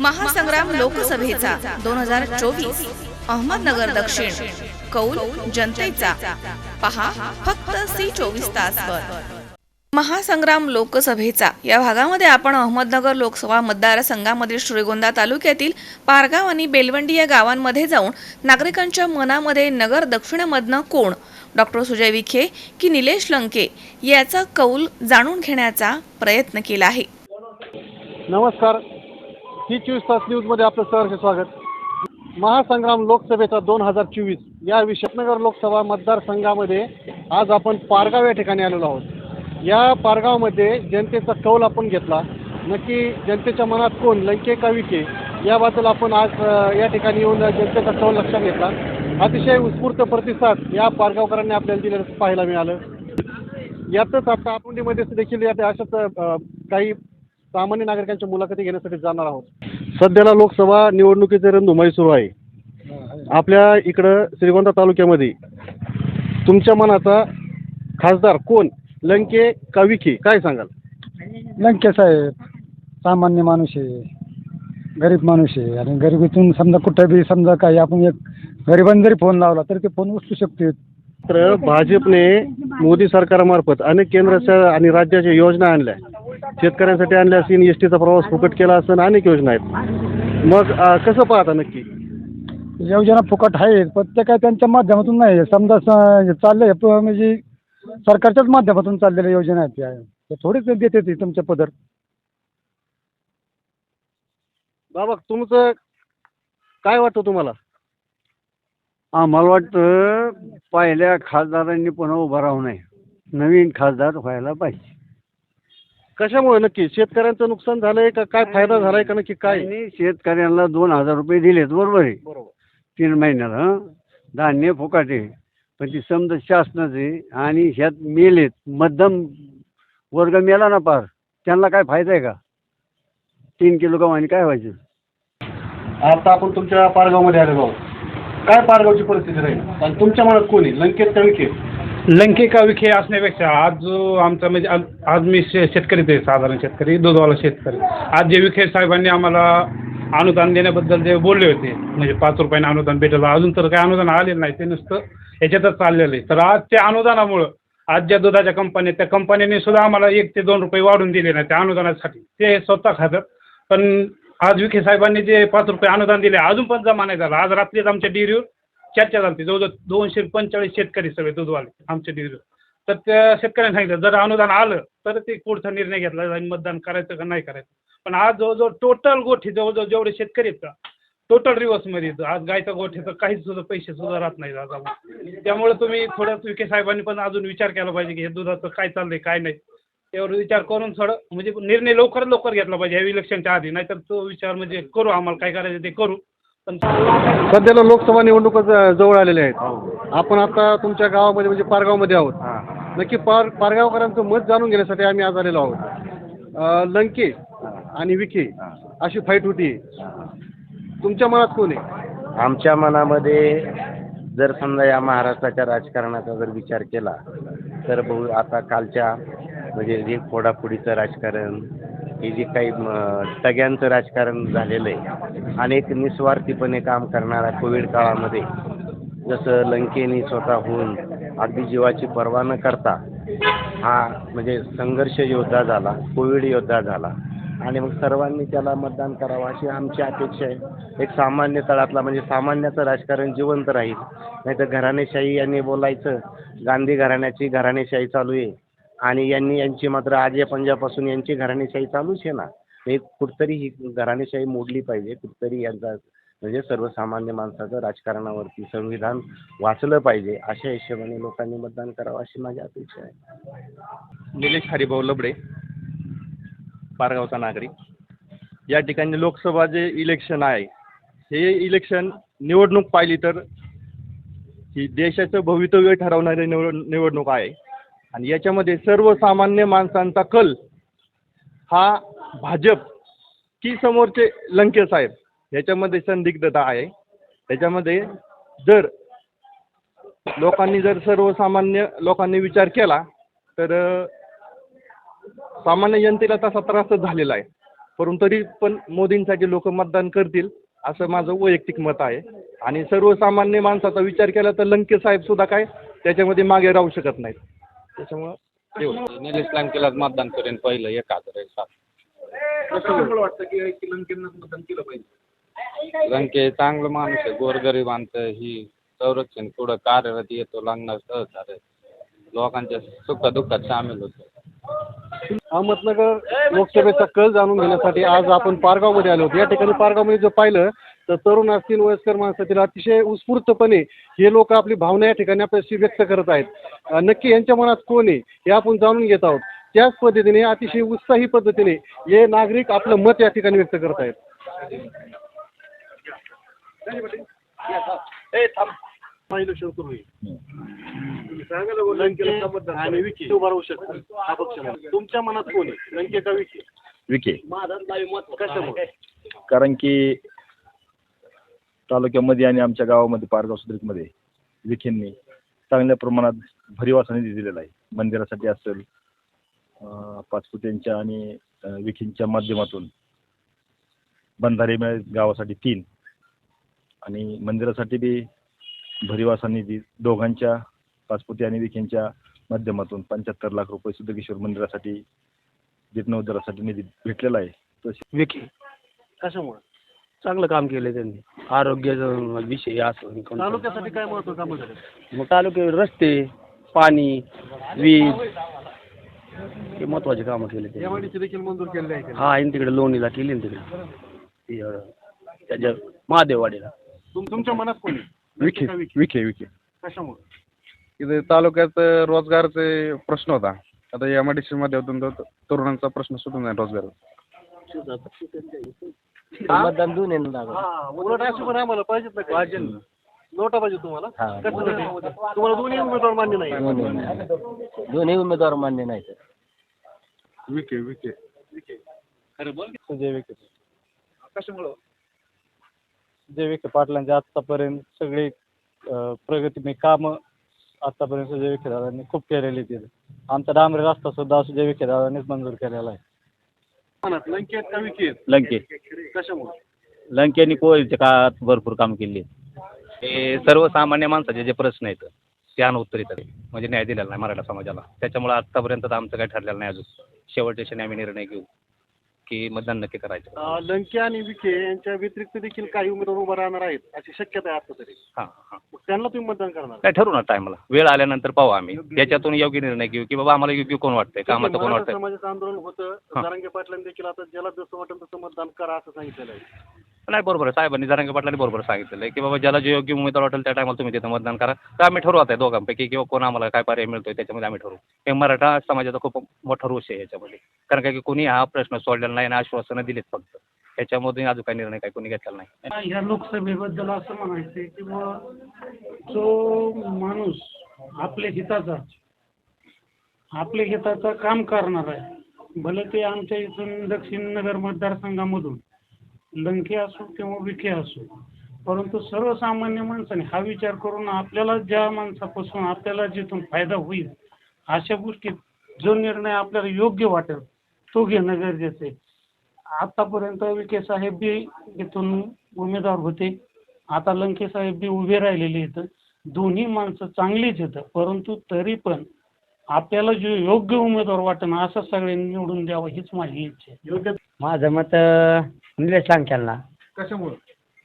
महासंग्राम लोकसभेचा दोन हजार चोवीस. अहमदनगर दक्षिण. कौल जनतेचा. पहा फक्त सी चोवीस तासवर महासंग्राम लोकसभेचा. या भागामध्ये आपण अहमदनगर लोकसभा मतदारसंघामधील श्रीगोंदा तालुक्यातील पारगाव आणि बेलवंडी या गावांमध्ये जाऊन नागरिकांच्या मनामध्ये नगर दक्षिणमधनं कोण? डॉक्टर सुजय विखे की निलेश लंके याचा कौल जाणून घेण्याचा प्रयत्न केला आहे. नमस्कार. सी चोवीस तास न्यूजमध्ये आपलं सहर्ष स्वागत. महासंग्राम लोकसभेचा दोन हजार चोवीस या विशेषनगर लोकसभा मतदारसंघामध्ये आज आपण पारगाव या ठिकाणी आलेलो आहोत. या पारगावमध्ये जनतेचा कौल आपण घेतला. नक्की जनतेच्या मनात कोण? लंके का विके याबद्दल आपण आज या ठिकाणी येऊन जनतेचा कौल लक्षात घेतला. अतिशय उत्स्फूर्त प्रतिसाद या पारगावकरांनी आपल्याला दिलेलं पाहायला मिळालं. यातच आता आपुंडीमध्ये देखील या अशाच काही सामान्य नागरिकांच्या मुलाखती घेण्यासाठी जाणार आहोत. सध्याला लोकसभा निवडणुकीचे रणधुमाळी सुरू आहे. आपल्या इकडं श्रीगोंदा तालुक्यामध्ये तुमच्या मनाचा खासदार कोण? लंके का विखे? काय सांगाल? लंके साहेब सामान्य माणूस आहे गरीब माणूस आहे. आणि गरिबीतून समजा कुठं बी समजा काही आपण एक गरिबांनी जरी फोन लावला तरी ते फोन उचलू शकते तर भाजपने मोदी सरकारमार्फत अनेक केंद्राच्या आणि राज्याच्या योजना आणल्या. शेतकऱ्यांसाठी आणल्या असतील एस टीचा प्रवास फुकट केला असेल अनेक योजना आहेत. मग कसं पाहता नक्की? योजना फुकट ते काय त्यांच्या माध्यमातून नाही. समजा स- चाललंय प- म्हणजे सरकारच्याच माध्यमातून चाललेल्या योजना आहेत त्या. थोडीच देते ती तुमच्या पदर. बाबा तुमचं काय वाटतं तुम्हाला? आम्हाला वाटतं पहिल्या खासदारांनी पुन्हा उभं राहू नये. नवीन खासदार व्हायला पाहिजे. कशामुळे नक्की? शेतकऱ्यांचं नुकसान झालंय का? काय फायदा झालाय का नक्की काय? त्यांनी शेतकऱ्यांना दोन हजार रुपये दिलेत बरोबर आहे. बरोबर. तीन महिन्याला हं? धान्य फुकाटे. पण ती समजा शासनाचे आणि ह्यात मेलेत मध्यम वर्ग मेला ना पार. त्यांना काय फायदा आहे का? तीन किलो गव्हाने काय व्हायचं? आता आपण तुमच्या पारगावमध्ये आलेलो आहोत काय पारगावची परिस्थिती राहील? आणि तुमच्या मनात कोणी लंकेत का लंके का विखे असण्यापेक्षा आज जो आमचा म्हणजे आज आज मी शे शेतकरीच आहे साधारण शेतकरी दुधवाला शेतकरी. आज जे विखे साहेबांनी आम्हाला अनुदान देण्याबद्दल जे बोलले होते म्हणजे पाच रुपयाने अनुदान भेटलं अजून तर काही अनुदान आलेलं नाही ते नुसतं याच्यातच चाललेलं आहे. तर आज त्या अनुदानामुळं आज ज्या दुधाच्या कंपन्या त्या कंपन्यांनी सुद्धा आम्हाला एक ते दोन रुपये वाढून दिले नाही त्या अनुदानासाठी. ते स्वतः खातात पण आज विखे साहेबांनी जे पाच रुपये अनुदान दिले अजून पण जमा नाही झालं. आज रात्रीच आमच्या डेअरीवर चर्चा झाली. जवळजवळ दोनशे पंचेचाळीस शेतकरी सगळे दूधवाले आमच्या डेअरीवर तर त्या शेतकऱ्यांनी सांगितलं जर अनुदान आलं तर ते पुढचा निर्णय घेतला जाईल मतदान करायचं का नाही करायचं. पण आज जवळजवळ टोटल गोठी जवळजवळ जेवढे शेतकरी आहेत का टोटल रिवर्समध्ये येतं आज गायचा गोठ्याचं काहीच सुद्धा पैसे सुद्धा राहत नाही आज त्यामुळे तुम्ही थोडं विखे साहेबांनी पण अजून विचार केला पाहिजे की हे दुधाचं काय चाललंय काय नाही. त्यावर विचार करून थोडं म्हणजे निर्णय लवकरात लवकर घेतला पाहिजे. ह्या इलेक्शनच्या आधी. नाहीतर तो विचार म्हणजे करू आम्हाला काय करायचं ते करू. सध्याला लोकसभा निवडणुका ज- जवळ आलेल्या आहेत. आपण आता तुमच्या गावामध्ये म्हणजे पारगावमध्ये आहोत. नक्की पार पारगावकरांचं मत जाणून घेण्यासाठी आम्ही आज आलेलो आहोत. अं, लंके आणि विखे अशी फाईट होती. तुमच्या मनात कोण आहे? आमच्या मनामध्ये जर समजा या महाराष्ट्राच्या राजकारणाचा जर विचार केला तर बहु आता कालच्या म्हणजे जे फोडाफोडीचं राजकारण हे जे काही म, टग्यांचं राजकारण झालेलं आहे अनेक निस्वार्थीपणे काम करणारा कोविड काळामध्ये जसं लंकेनी स्वतःहून अगदी जीवाची पर्वा न करता हा म्हणजे संघर्ष योद्धा झाला कोविड योद्धा झाला आणि मग सर्वांनी त्याला मतदान करावं अशी आमची अपेक्षा आहे. एक सामान्य तळातला म्हणजे सामान्याचं राजकारण जिवंत राहील. नाही तर घराणेशाही यांनी बोलायचं गांधी घराण्याची घराणेशाही चालू आहे. आणि यांनी यांची मात्र आजया पंजाबपासून यांची घराणेशाही चालूच आहे ना. एक कुठतरी ही घराणेशाही मोडली पाहिजे. कुठतरी यांचा म्हणजे सर्वसामान्य माणसाचं राजकारणावरती संविधान वाचलं पाहिजे. अशा हिशोबाने लोकांनी मतदान करावं अशी माझी अपेक्षा आहे. निलेश हरिभाऊ लबडे पारगावचा नागरिक. या ठिकाणी लोकसभा जे इलेक्शन आहे हे इलेक्शन निवडणूक पाहिली तर ही देशाचं भवितव्य ठरवणारी निवड निवडणूक आहे. आणि याच्यामध्ये सर्वसामान्य माणसांचा कल हा भाजप की समोरचे लंके साहेब याच्यामध्ये संदिग्धता आहे. त्याच्यामध्ये जर लोकांनी जर सर्वसामान्य लोकांनी विचार केला तर सामान्य जनतेला तसा त्रासच झालेला आहे. परंतु तरी पण मोदींसाठी लोक मतदान करतील असं माझं वैयक्तिक मत आहे. आणि सर्वसामान्य माणसाचा विचार केला तर लंके साहेब सुद्धा काय त्याच्यामध्ये मागे राहू शकत नाहीत. त्याच्यामुळं एवढं. निलेश लंकेलाच मतदान करेन पहिलं एक हजार एक सात. लंके चांगलं माणूस आहे गोरगरिबांचं ही संरक्षण पुढं कार्यरत येतो लागणार सहकार्य लोकांच्या सुखदुःखात सामील होतो. अहमदनगर लोकसभेचा कल जाणून घेण्यासाठी आज आपण पारगावमध्ये आलो होतो या ठिकाणी पारगावमध्ये जर पाहिलं तर तरुण असतील वयस्कर माणसं असतील अतिशय उत्स्फूर्तपणे हे लोक आपली भावना या ठिकाणी आपल्याशी व्यक्त करत आहेत. नक्की यांच्या मनात कोण आहे हे आपण जाणून घेत आहोत. त्याच पद्धतीने अतिशय उत्साही पद्धतीने हे नागरिक आपलं मत या ठिकाणी व्यक्त करत आहेत. हा. तुमच्या मनात कोण आहे? लंके का विखे. विखे कशामुळे? कारण की तालुक्यामध्ये आणि आमच्या गावामध्ये पारगाव सुद्रीकमध्ये विखेंनी चांगल्या प्रमाणात भरीवासा निधी दिलेला आहे. मंदिरासाठी असेल पाचपुत्यांच्या आणि विखींच्या माध्यमातून. बंधारे मिळेल गावासाठी तीन. आणि मंदिरासाठी बी भरीवासा निधी दोघांच्या पाचपुते आणि विखेंच्या माध्यमातून पंच्याहत्तर लाख रुपये सिद्धकेश्वर मंदिरासाठी जीर्णोद्धारासाठी निधी भेटलेला आहे. तसे विखे. कशामुळे? चांगलं काम केलं त्यांनी. आरोग्याचा विषय असं कोणतं. तालुक्यासाठी काय महत्त्व काम झालं मग तालुक्यात रस्ते पाणी वीज हे महत्त्वाचे कामं केले ते एमआयडीसी देखील मंजूर केलेले आहे हा आणि तिकडे लोणीला केली ना तिकडे. ती, अं, त्याच्या महादेववाडीला. तुम- तुमच्या मनात कोण? विखे का विखे? विखे विखे. कशामुळे? इथे तालुक्यात रोजगारचे प्रश्न होता. आता एम आय डी सी माध्यमातून तो तरुणांचा प्रश्न सुटून जाईल रोजगार मतदान दोन हा, उलट अशी पण आम्हाला पाहिजेत ना पाहिजे नोटा पाहिजे तुम्हाला? कशासाठी? तुम्हाला दोन्ही उमेदवार मान्य नाही. दोन्ही उमेदवार मान्य नाही विखे विखे. सुजय विखे. सुजय विखे पाटलांचे आत्तापर्यंत सगळी अं, प्रगती कामं आत्तापर्यंत सुजय विखे दादांनी खूप केलेली तिथे. आमचा डांबरी रस्ता सुद्धा सुजय विखे दादांनीच मंजूर केलेला आहे. लंकेत का विकेत लंके. कशामुळे? लंकेनी कोविडच्या काळात भरपूर काम केली हे सर्वसामान्य माणसाचे जे प्रश्न आहेत ते अनुत्तरित आहे म्हणजे न्याय दिलेला नाही मराठा समाजाला. त्याच्यामुळे आत्तापर्यंत आमचं काही ठरलेलं नाही अजून. शेवटच्या क्षणी आम्ही निर्णय घेऊ. की मतदान नक्की करायचं. अं, लंके आणि विखे यांच्या व्यतिरिक्त देखील काही उमेदवार उभा राहणार आहेत अशी शक्यता आहे आता तरी. हां हां. मग त्यांना तुम्ही मतदान करणार. काय ठरवू ना टायमाला वेळ आल्यानंतर पाहू आम्ही. त्याच्यातून योग्य निर्णय घेऊ की बाबा आम्हाला योग्य कोण वाटतंय? कामाचं कोण मराठा वाटतंय? समाजाचं आंदोलन होतं. हा. जरांगे पाटलांनी देखील आता ज्याला जसं वाटेल तसं मतदान करा असं सांगितलेलं आहे. नाही बरोबर आहे. साहेबांनी जरांगे पाटलांनी बरोबर सांगितलेलं आहे की बाबा ज्याला जे योग्य उमेदवार वाटेल त्या टायमाला तुम्ही तिथं मतदान करा. तर आम्ही ठरवू आता दोघांपैकी किंवा कोण आम्हाला काय पर्याय मिळतोय त्याच्यामध्ये आम्ही ठरवू. हे मराठा समाजाचा खूप मोठा रोष आहे याच्यामध्ये. कारण काय की कोणी हा प्रश्न सोडलेला नाही आणि आश्वासनं दिलीत फक्त. त्याच्यामधून अजून काही निर्णय काही कोणी घेतलेला नाही. या लोकसभेबद्दल असं म्हणायचं आहे की जो माणूस आपल्या हिताचा आपल्या हिताचं काम करणार आहे भले ते आमच्या इथून दक्षिण नगर मतदारसंघामधून लंके असो किंवा विखे असो परंतु सर्वसामान्य माणसाने हा विचार करून आपल्याला ज्या माणसापासून आपल्याला जिथून फायदा होईल अशा गोष्टीत जो निर्णय आपल्याला योग्य वाटेल तो घेणं गरजेचं आहे. आतापर्यंत विखे साहेब बी इथून उमेदवार होते. आता लंके साहेब बी उभे राहिलेले इथं. दोन्ही माणसं चांगलीच येतं परंतु तरी पण आपल्याला जो योग्य उमेदवार वाटेल असं सगळ्यांनी निवडून द्यावं हीच माझी इच्छा आहे. योग्य माझं मत निलेश लांकेलना कशामुळे?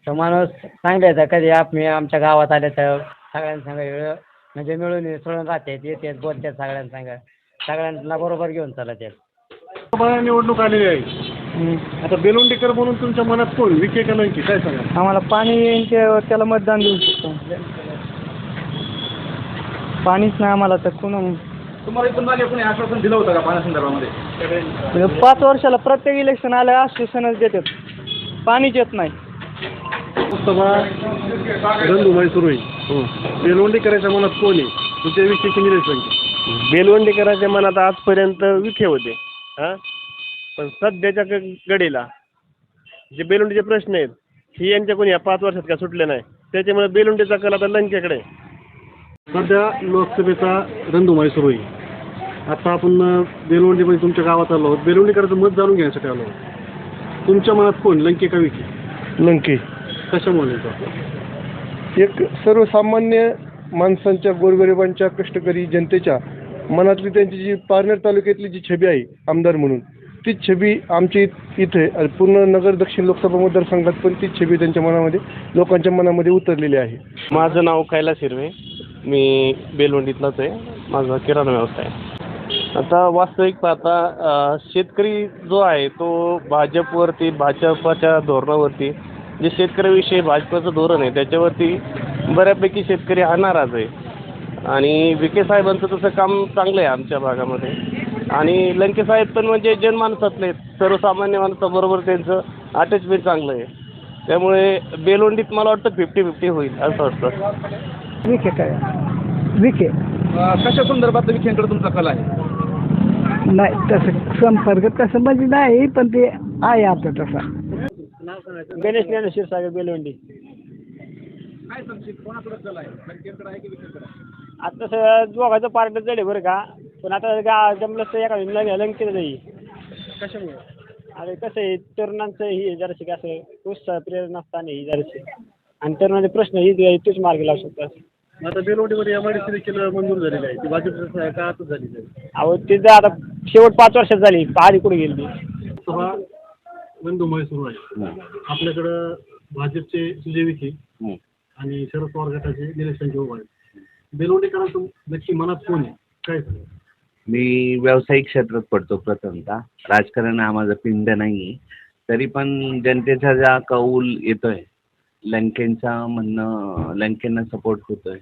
तो माणूस चांगले कधी आम्ही आमच्या गावात आले तर सगळ्यांसंग वेळ म्हणजे मिळून मिसळून राहतात येतात बोलतात सगळ्यांसंग. सगळ्यांना बरोबर घेऊन चालत आहेत लोकसभा निवडणूक आलेली आहे. आता बेलोंडीकर म्हणून तुमच्या मनात कोण? विखे का लंके? काय सांगा? आम्हाला पाणी येईन ते त्याला मतदान देऊ शकतो. पाणीच नाही आम्हाला तर कोण तुम्हाला इथून मागे कोणी आश्वासन दिलं होतं का पाण्यासंदर्भामध्ये पाच वर्षाला प्रत्येक इलेक्शन आलं आश्वासनच देतात. पाणीच येत नाही. सुरू आहे. बेलोंडीकरांच्या मनात कोण आहे? तुमच्या विखे की निलेश लंके बेलवंडीकरांच्या मनात आजपर्यंत विखे होते. हां? पण सध्याच्या ग- घडीला जे बेलुंडीचे प्रश्न आहेत हे यांच्याकडून या पाच वर्षात का सुटले नाही. त्याच्यामुळे बेलुंडीचा कल आता लंकेकडे आहे. सध्या लोकसभेचा रणधुमाळी सुरू आहे. आता आपण बेलवंडीमध्ये तुमच्या गावात आलो आहोत. बेलवंडीकरांचं मत जाणून घेण्यासाठी आलो आहोत. तुमच्या मनात कोण? लंके का विखे? लंके. कशामुळे? एक सर्वसामान्य माणसांच्या गोरगरिबांच्या कष्टकरी जनतेच्या मनातली त्यांची जी पारनेर तालुक्यातली जी छबी आहे आमदार म्हणून तीच छबी आमची इथे आणि पूर्ण नगर दक्षिण लोकसभा मतदारसंघात पण तीच छबी त्यांच्या मनामध्ये लोकांच्या मनामध्ये उतरलेली आहे. माझं नाव कैलास हिरवे. मी बेलवंडीतलाच आहे. माझा किराणा व्यवसाय आहे. आता वास्तविक पाहता शेतकरी जो आहे तो भाजपवरती भाजपाच्या धोरणावरती जे शेतकऱ्याविषयी भाजपाचं धोरण आहे त्याच्यावरती बऱ्यापैकी शेतकरी हा नाराज आहे. आणि विखे साहेबांचं तसं काम चांगलं आहे आमच्या भागामध्ये. आणि लंके साहेब पण म्हणजे जनमानसातले आहेत. सर्वसामान्य माणसाबरोबर त्यांचं अटॅचमेंट चांगलं आहे. त्यामुळे बेलवंडीत मला वाटतं फिफ्टी फिफ्टी होईल असं असतं. विखे काय? विखे. कशा संदर्भात विखेंकडे तुमचा कल आहे? नाही तसं संपर्क तसं म्हणजे नाही पण ते आहे आपलं तसा. गणेश ज्ञानेश्वर क्षीरसागर बेलवंडी. काय सांगशील कोणाकडे कल आहे? लंकेकडे आहे की विखेंकडे आहे? आता तसं दोघांचं पार्ट जड बरं का. पण आता गा जमलं तर एका लंग लंकेत जाईल कशामुळे? आता कसं आहे तरुणांचं ही जराशी काय असं उत्साह प्रेरणा असताना ही जराशी आणि तरुणाचे प्रश्न ही तोच मार्गी लावू शकतात. आता बेलवडीमध्ये एम आय डी सी देखील मंजूर झालेली आहे. ती भाजपच्या काळातच झालेली आहे? अहो ते जर आता शेवट पाच वर्षात झाली आधी कुठे गेली सभा बंधुमय सुरू आहे आपल्याकडं भाजपचे सुजय विखे आणि शरद पवार गटाचे निलेश लंके उभा आहेत बेलवडीकरांचं नक्की मनात कोण आहे? काय सांगा मी व्यावसायिक क्षेत्रात पडतो प्रथमतः. राजकारण हा माझा पिंड नाही आहे तरी पण जनतेचा ज्या कौल येतोय. लंकेंचा म्हणणं लंकेंना सपोर्ट होतोय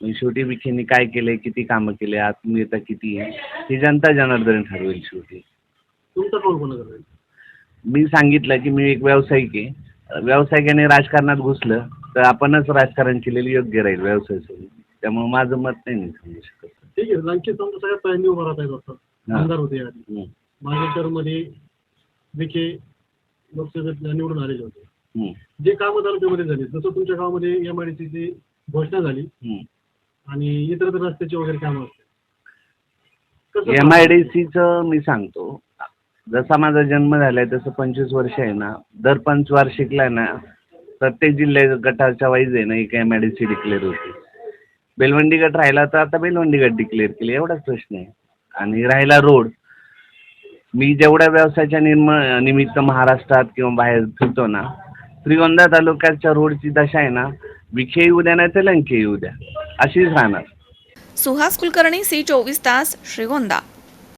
मग शेवटी विखेंनी काय केलंय किती कामं केले आत्मीयता किती आहे ही जनता जनार्दन ठरवेल शेवटी तुमचा कौल कोणाकडे आहे? मी सांगितलं की मी एक व्यावसायिक आहे व्यावसायिकाने राजकारणात घुसलं तर आपणच राजकारण केलेलं योग्य राहील व्यवसाय सोडून त्यामुळे माझं मत नाही मी सांगू शकत ठीक आहे लंके समजा सगळ्यात पहिल्यांदा उभा राहत आहेत आता हा. आमदार होते आधी हम्म. मागील टर्ममध्ये विखे लोकसभेत निवडून आलेले होते. जे कामं तालुक्यामध्ये झाली जसं तुमच्या गावामध्ये एम आय डी सीची घोषणा झाली. आणि इतर तर रस्त्याची वगैरे कामं असते कसं एम आय डी सीचं मी सांगतो. जसा माझा जन्म झालाय तसं पंचवीस वर्ष आहे ना. दर पंचवार्षिकला ना प्रत्येक जिल्ह्या गटाच्या वाईज आहे ना एक M I D C declare होते. बेलवंडी गट राहिला तर आता बेलवंडी गट डिक्लेअर केली एवढाच प्रश्न आहे. आणि राहिला रोड मी जेवढ्या व्यवसायाच्या निर्म निमित्त महाराष्ट्रात किंवा बाहेर फिरतो ना श्रीगोंदा तालुक्याच्या रोडची दशा आहे ना विखे येऊ द्या नाही तर लंके येऊ द्या अशीच राहणार. सुहास कुलकर्णी सी चोवीस तास श्रीगोंदा.